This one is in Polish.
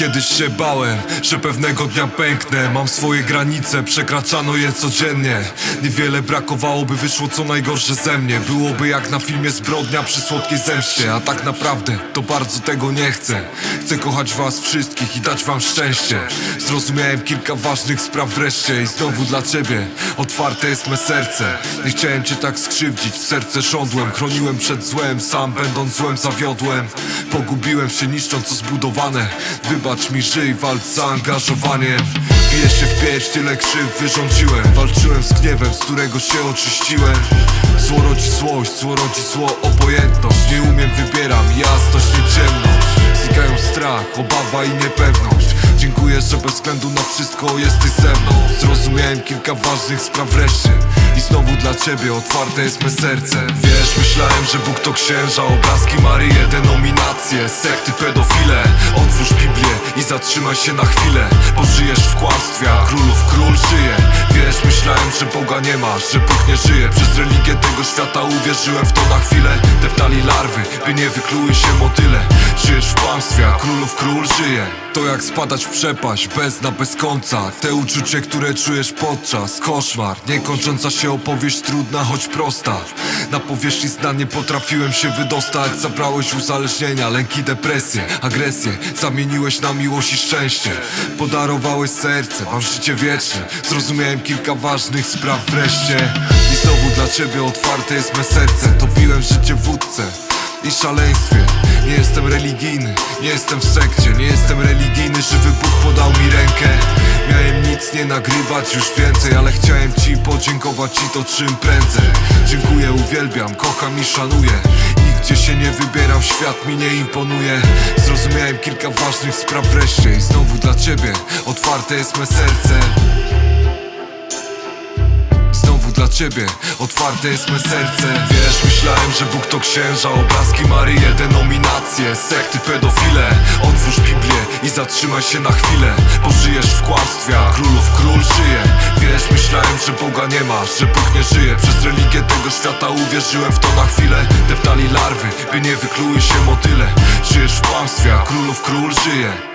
Kiedyś się bałem, że pewnego dnia pęknę. Mam swoje granice, przekraczano je codziennie. Niewiele brakowało, by wyszło co najgorsze ze mnie. Byłoby jak na filmie zbrodnia przy słodkiej zemście A tak naprawdę to bardzo tego nie chcę. Chcę kochać was wszystkich i dać wam szczęście. Zrozumiałem kilka ważnych spraw wreszcie I znowu dla ciebie otwarte jest me serce. Nie chciałem cię tak skrzywdzić, w serce żądłem Chroniłem przed złem, sam będąc złem zawiodłem. Pogubiłem się niszcząc co zbudowane Wybacz mi, żyj, walcz z zaangażowaniem Biję się w pierś, tyle krzyw wyrządziłem Walczyłem z gniewem, z którego się oczyściłem. Zło rodzi złość, zło rodzi zło, obojętność. Nie umiem, wybieram jasność, nie ciemność Znikają strach, obawa i niepewność. Dziękuję, że bez względu na wszystko jesteś ze mną. Zrozumiałem kilka ważnych spraw wreszcie. I znowu dla ciebie otwarte jest me serce. Wiesz, myślałem, że Bóg to księża. Obrazki Maryje, denominacje Sekty, pedofile. Otwórz Biblię i zatrzymaj się na chwilę Bo żyjesz w kłamstwie, a królów król żyje. Wiesz, myślałem, że Boga nie ma Że Bóg nie żyje. Przez religię tego świata uwierzyłem w to na chwilę. Deptali larwy, by nie wykluły się motyle królów król żyje. To jak spadać w przepaść, bez dna, bez końca. Te uczucie, które czujesz podczas Koszmar, niekończąca się opowieść Trudna, choć prosta. Na powierzchni sna nie potrafiłem się wydostać. Zabrałeś uzależnienia, lęki, depresje Agresję, zamieniłeś na miłość i szczęście. Podarowałeś serce, mam życie wieczne. Zrozumiałem kilka ważnych spraw wreszcie. I znowu dla ciebie otwarte jest me serce. Topiłem życie w wódce i szaleństwie. Nie jestem religijny, nie jestem w sekcie. Nie jestem religijny, żywy Bóg podał mi rękę. Miałem nic nie nagrywać już więcej Ale chciałem ci podziękować i to czym prędzej. Dziękuję, uwielbiam, kocham i szanuję. Nigdzie się nie wybieram, świat mi nie imponuje. Zrozumiałem kilka ważnych spraw wreszcie I znowu dla ciebie otwarte jest me serce dla ciebie. Otwarte jest me serce. Wiesz, myślałem, że Bóg to księża. Obrazki Maryje, denominacje Sekty, pedofile. Otwórz Biblię i zatrzymaj się na chwilę. Bo żyjesz w kłamstwie, a królów król żyje. Wiesz, myślałem, że Boga nie ma Że Bóg nie żyje. Przez religię tego świata uwierzyłem w to na chwilę. Deptali larwy, by nie wykluły się motyle. Żyjesz w kłamstwie, a królów król żyje